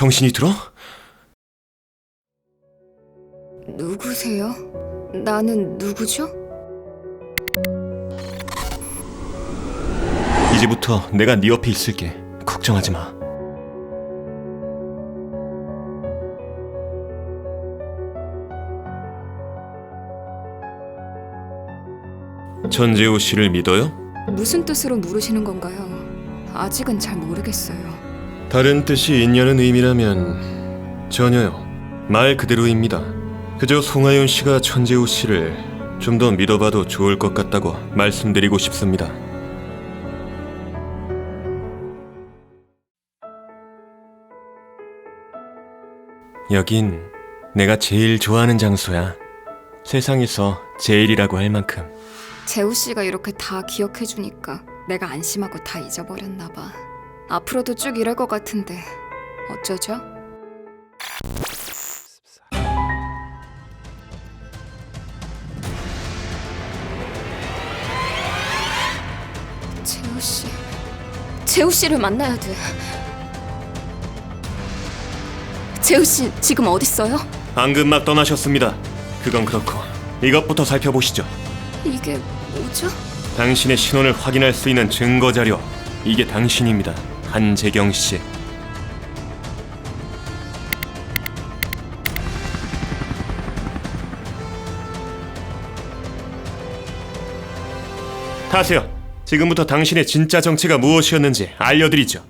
정신이 들어? 누구세요? 나는 누구죠? 이제부터 내가 네 옆에 있을게. 걱정하지 마. 전재호 씨를 믿어요? 무슨 뜻으로 물으시는 건가요? 아직은 잘 모르겠어요. 다른 뜻이 있냐는 의미라면 전혀요. 말 그대로입니다. 그저 송하윤 씨가 천재호 씨를 좀 더 믿어봐도 좋을 것 같다고 말씀드리고 싶습니다. 여긴 내가 제일 좋아하는 장소야. 세상에서 제일이라고 할 만큼. 재우 씨가 이렇게 다 기억해 주니까 내가 안심하고 다 잊어버렸나 봐. 앞으로도 쭉 이럴 것 같은데 어쩌죠? 재우 씨, 재우 씨를 만나야 돼. 재우 씨 지금 어디 있어요? 방금 막 떠나셨습니다. 그건 그렇고 이것부터 살펴보시죠. 이게 뭐죠? 당신의 신원을 확인할 수 있는 증거 자료. 이게 당신입니다. 한재경 씨. 타세요. 지금부터 당신의 진짜 정체가 무엇이었는지 알려드리죠.